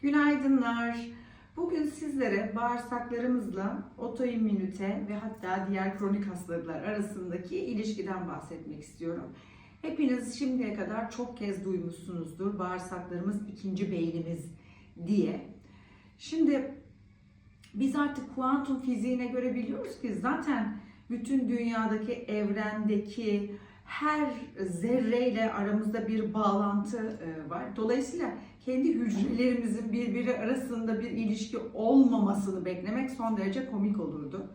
Günaydınlar. Bugün sizlere bağırsaklarımızla otoimmünite ve hatta diğer kronik hastalıklar arasındaki ilişkiden bahsetmek istiyorum. Hepiniz şimdiye kadar çok kez duymuşsunuzdur bağırsaklarımız ikinci beynimiz diye. Şimdi biz artık kuantum fiziğine göre biliyoruz ki zaten bütün dünyadaki evrendeki her zerreyle aramızda bir bağlantı e, var. Dolayısıyla kendi hücrelerimizin birbiri arasında bir ilişki olmamasını beklemek son derece komik olurdu.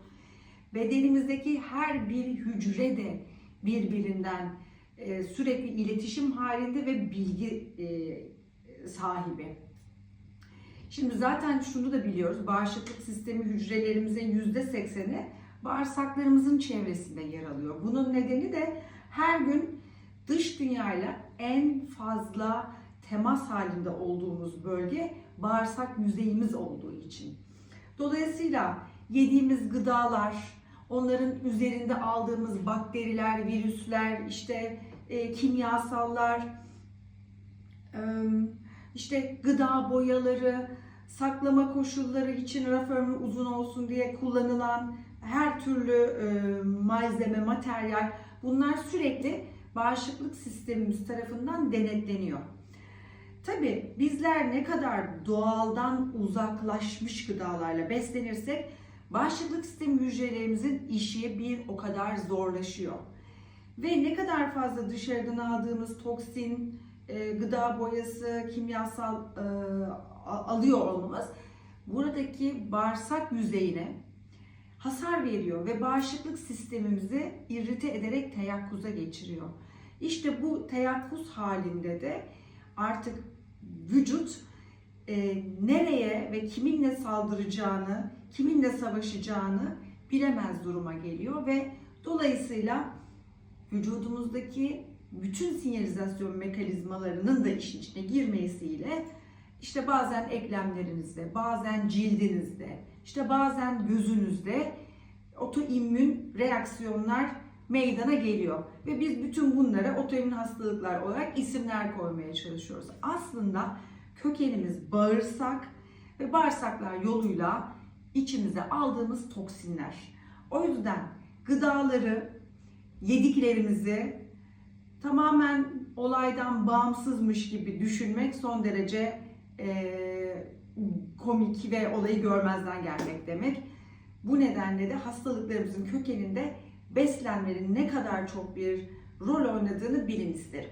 Bedenimizdeki her bir hücre de birbirinden e, sürekli iletişim halinde ve bilgi e, sahibi. Şimdi zaten şunu da biliyoruz. Bağışıklık sistemi hücrelerimizin yüzde sekseni bağırsaklarımızın çevresinde yer alıyor. Bunun nedeni de her gün dış dünyayla en fazla temas halinde olduğumuz bölge bağırsak yüzeyimiz olduğu için. Dolayısıyla yediğimiz gıdalar, onların üzerinde aldığımız bakteriler, virüsler, işte e, kimyasallar, e, işte gıda boyaları, saklama koşulları için raf ömrü uzun olsun diye kullanılan her türlü e, malzeme, materyal bunlar sürekli bağışıklık sistemimiz tarafından denetleniyor. Tabi bizler ne kadar doğaldan uzaklaşmış gıdalarla beslenirsek bağışıklık sistemi hücrelerimizin işi bir o kadar zorlaşıyor. Ve ne kadar fazla dışarıdan aldığımız toksin, e, gıda boyası, kimyasal e, alıyor olmamız buradaki bağırsak yüzeyine hasar veriyor ve bağışıklık sistemimizi irrite ederek teyakkuza geçiriyor. İşte bu teyakkuz halinde de artık vücut e, nereye ve kiminle saldıracağını, kiminle savaşacağını bilemez duruma geliyor ve dolayısıyla vücudumuzdaki bütün sinyalizasyon mekanizmalarının da işin içine girmesiyle işte bazen eklemlerinizde, bazen cildinizde, işte bazen gözünüzde otoimmün reaksiyonlar meydana geliyor. Ve biz bütün bunlara otoimmün hastalıklar olarak isimler koymaya çalışıyoruz. Aslında kökenimiz bağırsak ve bağırsaklar yoluyla içimize aldığımız toksinler. O yüzden gıdaları, yediklerimizi tamamen olaydan bağımsızmış gibi düşünmek son derece e, komik ve olayı görmezden gelmek demek. Bu nedenle de hastalıklarımızın kökeninde beslenmenin ne kadar çok bir rol oynadığını bilin isterim.